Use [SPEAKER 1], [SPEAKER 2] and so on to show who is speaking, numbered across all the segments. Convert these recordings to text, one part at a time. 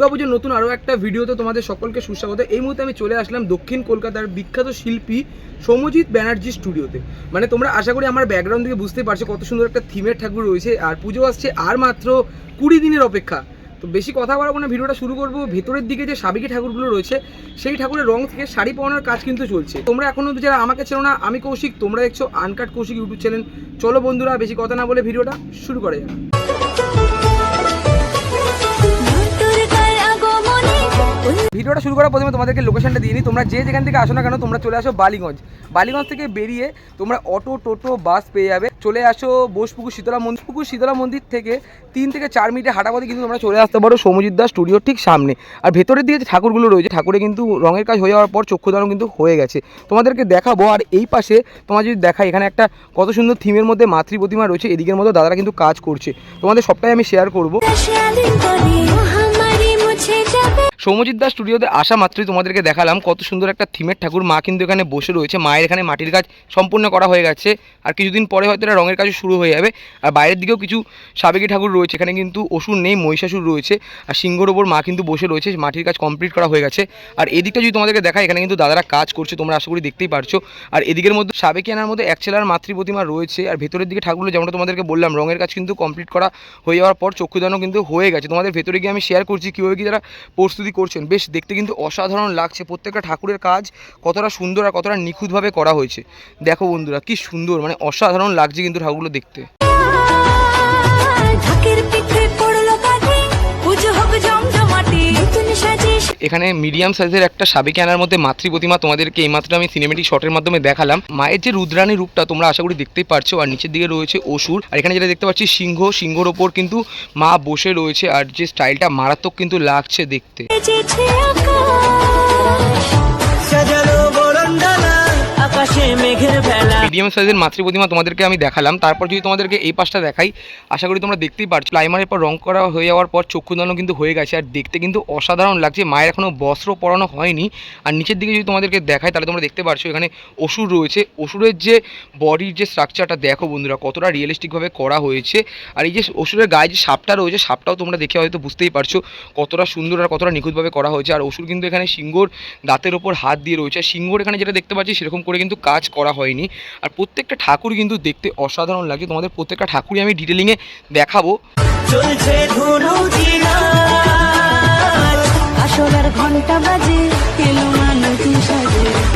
[SPEAKER 1] দুর্গাপুজোর নতুন আরও একটা ভিডিওতে তোমাদের সকলকে সুস্বাগত। এই মুহূর্তে আমি চলে আসলাম দক্ষিণ কলকাতার বিখ্যাত শিল্পী সৌমজিৎ ব্যানার্জি স্টুডিওতে মানে তোমরা আশা করি আমার ব্যাকগ্রাউন্ড থেকে বুঝতে পারছ কত সুন্দর একটা থিমের ঠাকুর রয়েছে। আর পুজো আসছে আর মাত্র কুড়ি দিনের অপেক্ষা। তো বেশি কথা বলব না, ভিডিওটা শুরু করব। ভেতরের দিকে যে সাবেকি ঠাকুরগুলো রয়েছে, সেই ঠাকুরের রং থেকে শাড়ি পরানোর কাজ কিন্তু চলছে। তোমরা এখনও অবধি যারা আমাকে চেনো না, আমি কৌশিক, তোমরা দেখছ আনকাট কৌশিক ইউটিউব চ্যানেল চলো বন্ধুরা, বেশি কথা না বলে ভিডিওটা শুরু করে যাক। ভিডিওটা শুরু করার প্রথমে তোমাদেরকে লোকেশনটা দিয়ে নিই। তোমরা যে যেখান থেকে আসো না কেন, তোমরা চলে আসো বালিগঞ্জ। বালিগঞ্জ থেকে বেরিয়ে তোমরা অটো, টোটো, বাস পেয়ে যাবে। চলে আসো বোসপুকুর শীতলা মন্দির। পুকুর শীতলা মন্দির থেকে তিন থেকে চার মিনিটে হাঁটা পথে কিন্তু তোমরা চলে আসতে পারো সৌমজিৎ দাস স্টুডিওর ঠিক সামনে। আর ভেতরের দিকে যে ঠাকুরগুলো রয়েছে, ঠাকুরে কিন্তু রঙের কাজ হয়ে যাওয়ার পর চক্ষুদানও কিন্তু হয়ে গেছে। তোমাদেরকে দেখাবো, আর এই পাশে তোমার যদি দেখাই, এখানে একটা কত সুন্দর থিমের মধ্যে মাতৃ প্রতিমা রয়েছে, এদিকের মধ্যে দাদারা কিন্তু কাজ করছে। তোমাদের সবটাই আমি শেয়ার করব। সৌমজিৎ দাস স্টুডিওতে আসা মাত্রই তোমাদেরকে দেখালাম কত সুন্দর একটা থিমের ঠাকুর। মা কিন্তু এখানে বসে রয়েছে। মায়ের এখানে মাটির কাজ সম্পূর্ণ করা হয়ে গেছে। আর কিছুদিন পরে হয়তো এটা রঙের কাজও শুরু হয়ে যাবে। আর বাইরের দিকেও কিছু সাবেকি ঠাকুর রয়েছে। এখানে কিন্তু অসুর নেই, মহিষাসুর রয়েছে। আর সিংহর ওপর মা কিন্তু বসে রয়েছে। মাটির কাজ কমপ্লিট করা হয়ে গেছে। আর এদিকটা যদি তোমাদেরকে দেখায় এখানে কিন্তু দাদারা কাজ করছে। তোমরা আশা করি দেখতেই পারছ। আর এদিকের মধ্যে সাবেকি আনার মধ্যে এক ছেলার মাতৃ প্রতিমা রয়েছে। আর ভেতরের দিকে ঠাকুরগুলো যেমনটা তোমাদেরকে বললাম, রঙের কাজ কিন্তু কমপ্লিট করা হয়ে যাওয়ার পর চক্ষুদানও কিন্তু হয়ে গেছে। তোমাদের ভেতরে গিয়ে আমি শেয়ার করছি। কীভাবে কি তারা প্রস্তুতি করছেন, বেশ দেখতে কিন্তু অসাধারণ লাগছে। প্রত্যেকটা ঠাকুরের কাজ কতটা সুন্দর আর কতটা নিখুঁতভাবে করা হয়েছে। দেখো বন্ধুরা, কি সুন্দর মানে অসাধারণ লাগছে কিন্তু ঠাকুরগুলো দেখতে। এখানে মিডিয়াম সাইজের একটা সাবেকি আনার মধ্যে মাতৃ প্রতিমা তোমাদেরকে এইমাত্র আমি সিনেমেটিক শটের মাধ্যমে দেখালাম। মায়ের যে রুদ্রাণী রূপটা তোমরা আশা করি দেখতেই পারছ, আর নিচের দিকে রয়েছে অসুর। আর এখানে যেটা দেখতে পাচ্ছি, সিংহ। সিংহর ওপর কিন্তু মা বসে রয়েছে, আর যে স্টাইলটা মারাত্মক কিন্তু লাগছে দেখতে।
[SPEAKER 2] সাজানো আকাশে মেঘের বেলা।
[SPEAKER 1] মিডিয়াম সাইজের মাতৃ প্রতিমা তোমাদেরকে আমি দেখালাম। তারপর যদি তোমাদেরকে এই পাশটা দেখাই, আশা করি তোমরা দেখতেই পারছ। প্রাইমারের পর রং করা হয়ে যাওয়ার পর চক্ষুদানও কিন্তু হয়ে গেছে। আর দেখতে কিন্তু অসাধারণ লাগছে। মায়ের এখনও বস্ত্র পরানো হয়নি। আর নিচের দিকে যদি তোমাদেরকে দেখাই, তাহলে তোমরা দেখতে পারছ এখানে অসুর রয়েছে। অসুরের যে বডির যে স্ট্রাকচারটা দেখো বন্ধুরা, কতটা রিয়েলিস্টিকভাবে করা হয়েছে। আর এই যে অসুরের গায়ে যে সাপটা রয়েছে, সাপটাও তোমরা দেখে হয়তো বুঝতেই পারছ কতটা সুন্দর আর কতটা নিখুঁতভাবে করা হয়েছে। আর অসুর কিন্তু এখানে সিংহর দাঁতের ওপর হাত দিয়ে রয়েছে। সিংহর এখানে যেটা দেখতে পাচ্ছি, সেরকম করে কিন্তু কাজ করা হয়নি। আর প্রত্যেকটা ঠাকুর কিন্তু দেখতে অসাধারণ লাগে। তোমাদের প্রত্যেকটা ঠাকুরই আমি ডিটেলিংয়ে দেখাবো।
[SPEAKER 2] চলছে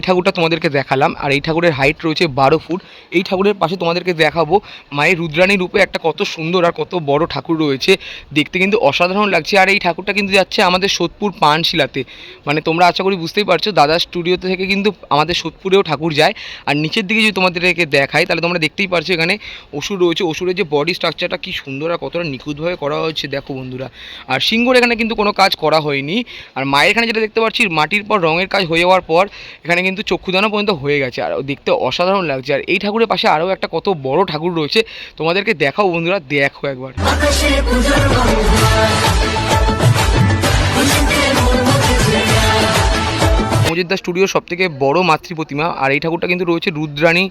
[SPEAKER 1] ঠাকুরটা তোমাদেরকে দেখালাম। আর এই ঠাকুরের হাইট রয়েছে বারো ফুট। এই ঠাকুরের পাশে তোমাদেরকে দেখাবো মায়ের রুদ্রাণী রূপে একটা কত সুন্দর আর কত বড় ঠাকুর রয়েছে। দেখতে কিন্তু অসাধারণ লাগছে। আর এই ঠাকুরটা কিন্তু যাচ্ছে আমাদের সোদপুর পানশিলাতে। মানে তোমরা আশা করি বুঝতেই পারছ, দাদার স্টুডিওতে থেকে কিন্তু আমাদের সোদপুরেও ঠাকুর যায়। আর নিচের দিকে যদি তোমাদেরকে দেখায় তাহলে তোমরা দেখতেই পারছ এখানে অসুর রয়েছে। অসুরের যে বডি স্ট্রাকচারটা কি সুন্দর আর কতটা নিখুঁতভাবে করা হয়েছে, দেখো বন্ধুরা। আর সিংহর এখানে কিন্তু কোনো কাজ করা হয়নি। আর মায়ের এখানে যেটা দেখতে পাচ্ছি, মাটির পর রঙের কাজ হয়ে যাওয়ার পর এখানে কিন্তু চক্ষুদানও পর্যন্ত হয়ে গেছে। আর দেখতে অসাধারণ লাগছে। আর এই ঠাকুরের পাশে আরও একটা কত বড় ঠাকুর রয়েছে। তোমাদেরকে দেখাও বন্ধুরা, দেখো একবার।
[SPEAKER 2] আকাশে পুজোর
[SPEAKER 1] অমজিৎ দা স্টুডিও সব থেকে বড় মাতৃ প্রতিমা, আর এই ঠাকুরটা কিন্তু রয়েছে রুদ্রাণী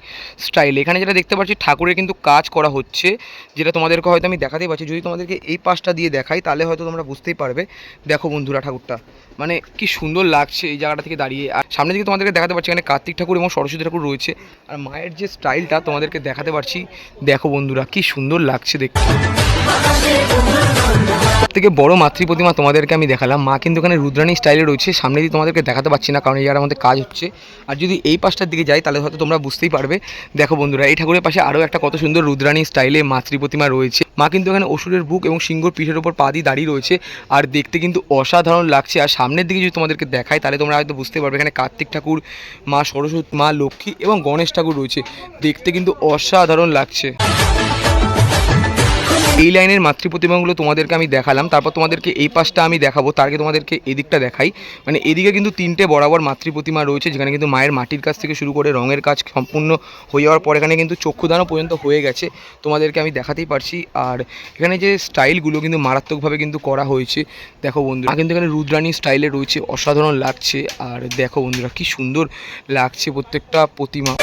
[SPEAKER 1] স্টাইল এখানে যেটা দেখতে পাচ্ছি, ঠাকুরের কিন্তু কাজ করা হচ্ছে, যেটা তোমাদেরকে হয়তো আমি দেখাতেই পারছি যদি তোমাদেরকে এই পাশটা দিয়ে দেখাই, তাহলে হয়তো তোমরা বুঝতেই পারবে। দেখো বন্ধুরা ঠাকুরটা মানে কি সুন্দর লাগছে এই জায়গাটা থেকে দাঁড়িয়ে। আর সামনে দিকে তোমাদেরকে দেখাতে পারছি, এখানে কার্তিক ঠাকুর এবং সরস্বতী ঠাকুর রয়েছে। আর মায়ের যে স্টাইলটা তোমাদেরকে দেখাতে পারছি, দেখো বন্ধুরা, কি সুন্দর লাগছে দেখতে। থেকে বড় মাতৃ প্রতিমা তোমাদেরকে আমি দেখালাম। মা কিন্তু এখানে রুদ্রাণী স্টাইলে রয়েছে। সামনে দিয়ে তোমাদেরকে দেখাতে পারছি না, কারণ জায়গার মধ্যে কাজ হচ্ছে। আর যদি এই পাশটার দিকে যাই, তাহলে হয়তো তোমরা বুঝতেই পারবে। দেখো বন্ধুরা, এই ঠাকুরের পাশে আরও একটা কত সুন্দর রুদ্রাণী স্টাইলে মাতৃ প্রতিমা রয়েছে। মা কিন্তু এখানে অসুরের বুক এবং সিংহর পিঠের ওপর পা দিয়ে দাঁড়িয়ে রয়েছে। আর দেখতে কিন্তু অসাধারণ লাগছে। আর সামনের দিকে যদি তোমাদেরকে দেখায় তাহলে তোমরা হয়তো বুঝতে পারবে, এখানে কার্তিক ঠাকুর, মা সরস্বতী, মা লক্ষ্মী এবং গণেশ ঠাকুর রয়েছে। দেখতে কিন্তু অসাধারণ লাগছে। এই লাইনের মাতৃ প্রতিমাগুলো তোমাদেরকে আমি দেখালাম, তারপর তোমাদেরকে এই পাশটা আমি দেখাবো, তার আগে তোমাদেরকে এদিকটা দেখাই। মানে এদিকে কিন্তু তিনটে বরাবর মাতৃ প্রতিমা রয়েছে, যেখানে কিন্তু মায়ের মাটির কাছ থেকে শুরু করে রঙের কাজ সম্পূর্ণ হয়ে যাওয়ার পর এখানে কিন্তু চক্ষুদানও পর্যন্ত হয়ে গেছে, তোমাদেরকে আমি দেখাতেই পারছি। আর এখানে যে স্টাইলগুলো কিন্তু মারাত্মকভাবে কিন্তু করা হয়েছে, দেখো বন্ধুরা। কিন্তু এখানে রুদ্রাণী স্টাইলে রয়েছে, অসাধারণ লাগছে। আর দেখো বন্ধুরা, কি সুন্দর লাগছে প্রত্যেকটা প্রতিমা।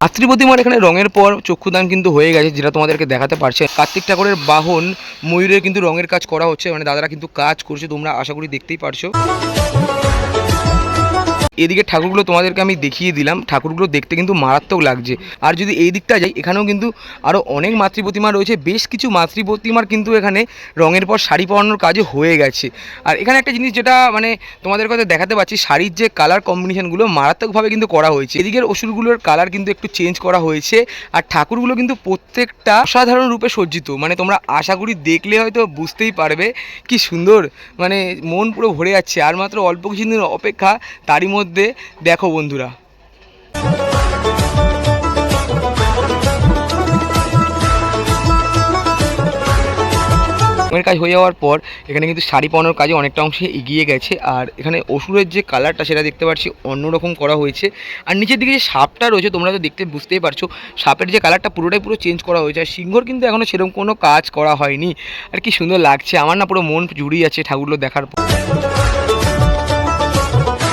[SPEAKER 1] মাতৃ এখানে রঙের পর চক্ষুদান কিন্তু হয়ে গেছে, যেটা তোমাদেরকে দেখাতে পারছে। কার্তিক ঠাকুরের বাহন ময়ূরের কিন্তু রঙের কাজ করা হচ্ছে মানে দাদারা কিন্তু কাজ করছে, তোমরা আশা করি দেখতেই পারছ। এদিকে ঠাকুরগুলো তোমাদেরকে আমি দেখিয়ে দিলাম। ঠাকুরগুলো দেখতে কিন্তু মারাত্মক লাগছে। আর যদি এই দিকটা যাই, এখানেও কিন্তু আরও অনেক মাতৃ প্রতিমা রয়েছে। বেশ কিছু মাতৃ প্রতিমার কিন্তু এখানে রঙের পর শাড়ি পরানোর কাজও হয়ে গেছে। আর এখানে একটা জিনিস যেটা মানে তোমাদের কথা দেখাতে পাচ্ছি, শাড়ির যে কালার কম্বিনেশনগুলো মারাত্মকভাবে কিন্তু করা হয়েছে। এদিকের ওষুধগুলোর কালার কিন্তু একটু চেঞ্জ করা হয়েছে। আর ঠাকুরগুলো কিন্তু প্রত্যেকটা অসাধারণ রূপে সজ্জিত। মানে তোমরা আশা করি দেখলে হয়তো বুঝতেই পারবে কি সুন্দর। মানে মন পুরো ভরে যাচ্ছে। আর মাত্র অল্প কিছুদিন অপেক্ষা তারই মধ্যে দেখো বন্ধুরা। রঙের কাজ হয়ে যাওয়ার পর এখানে কিন্তু শাড়ি পরানোর কাজে অনেকটা অংশে এগিয়ে গেছে। আর এখানে অসুরের যে কালারটা সেটা দেখতে পাচ্ছি অন্যরকম করা হয়েছে। আর নিচের দিকে যে সাপটা রয়েছে, তোমরা তো দেখতে বুঝতেই পারছ, সাপের যে কালারটা পুরোটাই পুরো চেঞ্জ করা হয়েছে। আর সিংহর কিন্তু এখনও সেরকম কোনো কাজ করা হয়নি। আর কি সুন্দর লাগছে, আমার না পুরো মন জুড়িয়ে আছে ঠাকুরগুলো দেখার পর।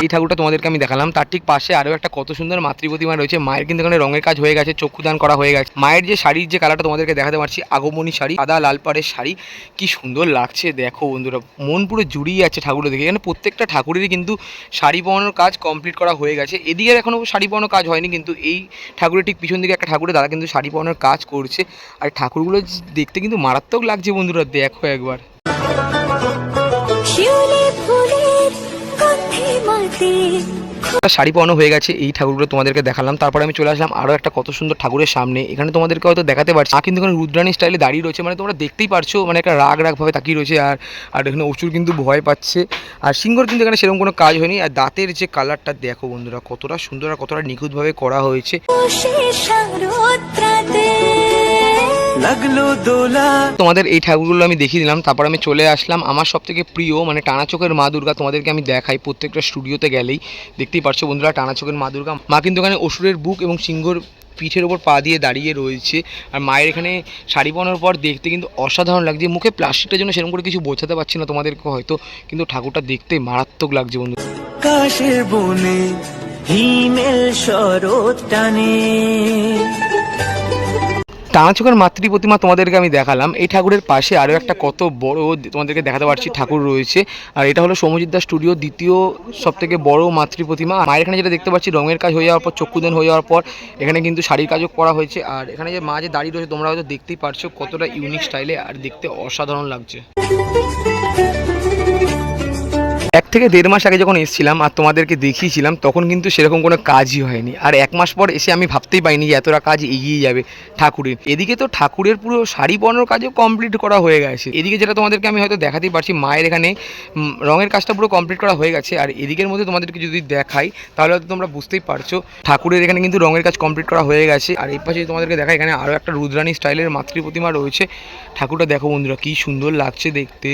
[SPEAKER 1] এই ঠাকুরটা তোমাদেরকে আমি দেখালাম। তার ঠিক পাশে আরও একটা কত সুন্দর মাতৃ প্রতিমা রয়েছে। মায়ের কিন্তু এখানে রঙের কাজ হয়ে গেছে চক্ষুদান করা হয়ে গেছে। মায়ের যে শাড়ির যে কালারটা তোমাদেরকে দেখাতে পারছি, আগমনী শাড়ি, সাদা লাল পাড়ের শাড়ি, কি সুন্দর লাগছে দেখো বন্ধুরা। মন পুরো জুড়িয়ে যাচ্ছে ঠাকুরগুলো দেখে এখানে প্রত্যেকটা ঠাকুরেরই কিন্তু শাড়ি পরানোর কাজ কমপ্লিট করা হয়ে গেছে। এদিকে এখনও শাড়ি পরানোর কাজ হয়নি, কিন্তু এই ঠাকুরের ঠিক পিছন দিকে একটা ঠাকুরের দাদা কিন্তু শাড়ি পরানোর কাজ করছে। আর ঠাকুরগুলো দেখতে কিন্তু মারাত্মক লাগছে বন্ধুরা, দেখো একবার। শাড়ি পরানো হয়ে গেছে এই ঠাকুরগুলো তোমাদেরকে দেখালাম। তারপরে আমি চলে আসলাম আরও একটা কত সুন্দর ঠাকুরের সামনে। এখানে তোমাদেরকে হয়তো দেখাতে পারছি। কিন্তু এখানে রুদ্রাণী স্টাইলে দাঁড়িয়ে রয়েছে মানে তোমরা দেখতেই পারছ মানে একটা রাগ রাগভাবে তাকিয়ে রয়েছে। আর আর এখানে অচুর কিন্তু ভয় পাচ্ছে। আর সিংহর কিন্তু এখানে সেরকম কোনো কাজ হয়নি। আর দাঁতের যে কালারটা দেখো বন্ধুরা কতটা সুন্দর আর কতটা নিখুঁতভাবে করা হয়েছে।
[SPEAKER 2] লাগল দোলা।
[SPEAKER 1] তোমাদের এই ঠাকুরগুলো আমি দেখিয়ে দিলাম তারপর আমি চলে আসলাম। আমার সব থেকে প্রিয় মানে টানা চোখের মা দুর্গা তোমাদেরকে আমি দেখাই প্রত্যেকটা স্টুডিওতে গেলেই। দেখতেই পারছ বন্ধুরা টানা চোখের মা দুর্গা। মা কিন্তু ওখানে অসুরের বুক এবং সিংহর পিঠের ওপর পা দিয়ে দাঁড়িয়ে রয়েছে। আর মায়ের এখানে শাড়ি পরানোর পর দেখতে কিন্তু অসাধারণ লাগছে। মুখে প্লাস্টিকটার জন্য সেরকম করে কিছু বোঝাতে পারছি না তোমাদেরকে হয়তো কিন্তু ঠাকুরটা দেখতে মারাত্মক লাগছে বন্ধু।
[SPEAKER 2] কাশের বনে হিমেল শরৎ টানে।
[SPEAKER 1] টানাচোখের মাতৃ প্রতিমা তোমাদেরকে আমি দেখালাম। এই ঠাকুরের পাশে আরও একটা কত বড় তোমাদেরকে দেখাতে পারছি ঠাকুর রয়েছে। আর এটা হলো সৌমজিৎ দাস স্টুডিও দ্বিতীয় সব থেকে বড় মাতৃ প্রতিমা। আর মায়ের এখানে যেটা দেখতে পাচ্ছি, রঙের কাজ হয়ে যাওয়ার পর চক্ষুদান হয়ে যাওয়ার পর, এখানে কিন্তু শাড়ির কাজও করা হয়েছে। আর এখানে যে মা যে দাঁড়িয়ে রয়েছে, তোমরা হয়তো দেখতেই পারছ কতটা ইউনিক স্টাইলে আর দেখতে অসাধারণ লাগছে। এক থেকে দেড় মাস আগে যখন এসেছিলাম আর তোমাদেরকে দেখিয়েছিলাম, তখন কিন্তু সেরকম কোনো কাজই হয়নি। আর এক মাস পর এসে আমি ভাবতেই পাইনি যে এতটা কাজ এগিয়ে যাবে ঠাকুরের। এদিকে তো ঠাকুরের পুরো শাড়ি পরানোর কাজও কমপ্লিট করা হয়ে গেছে। এদিকে যেটা তোমাদেরকে আমি হয়তো দেখাতেই পারছি, মায়ের এখানে রঙের কাজটা পুরো কমপ্লিট করা হয়ে গেছে। আর এদিকের মধ্যে তোমাদেরকে যদি দেখাই, তাহলে হয়তো তোমরা বুঝতেই পারছ, ঠাকুরের এখানে কিন্তু রঙের কাজ কমপ্লিট করা হয়ে গেছে। আর এই পাশে তোমাদেরকে দেখা এখানে আরও একটা রুদ্রাণী স্টাইলের মাতৃ প্রতিমা রয়েছে। ঠাকুরটা দেখো বন্ধুরা, কি সুন্দর লাগছে দেখতে।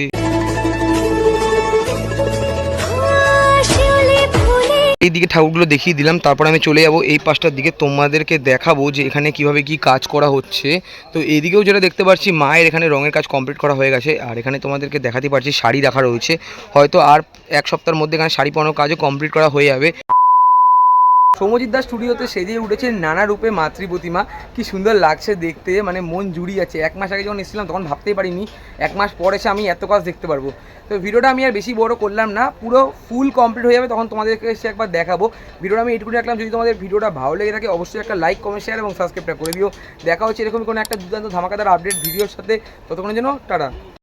[SPEAKER 1] এই দিকে ঠাকুরগুলো দেখিয়ে দিলাম, তারপর আমি চলে যাব এই পাশটার দিকে। তোমাদেরকে দেখাবো যে এখানে কীভাবে কি কাজ করা হচ্ছে। তো এইদিকেও যেটা দেখতে পাচ্ছি, মায়ের এখানে রঙের কাজ কমপ্লিট করা হয়ে গেছে। আর এখানে তোমাদেরকে দেখাতে পারছি, শাড়ি রাখা রয়েছে। হয়তো আর এক সপ্তাহের মধ্যে এখানে শাড়ি পরানোর কাজও কমপ্লিট করা হয়ে যাবে। সৌমজিৎ দাস স্টুডিওতে সেজে উঠেছে নানা রূপে মাতৃ প্রতিমা কি সুন্দর লাগছে দেখতে মানে মন জুড়িয়ে আছে। এক মাস আগে যখন এসেছিলাম তখন ভাবতেই পারিনি, এক মাস পর এসে আমি এত কাজ দেখতে পারব। তো ভিডিওটা আমি আর বেশি বড় করলাম না, পুরো ফুল কমপ্লিট হয়ে যাবে তখন তোমাদেরকে এসে একবার দেখাবো। ভিডিওটা আমি এইটুকু রাখলাম, যদি তোমাদের ভিডিওটা ভালো লেগে থাকে অবশ্যই একটা লাইক কমেন্ট শেয়ার এবং সাবস্ক্রাইবটা করে দিও। দেখা হচ্ছে এরকম কোনো একটা দুর্দান্ত ধামাকাদার আপডেট ভিডিওর সাথে। ততক্ষণের জন্য টাটা।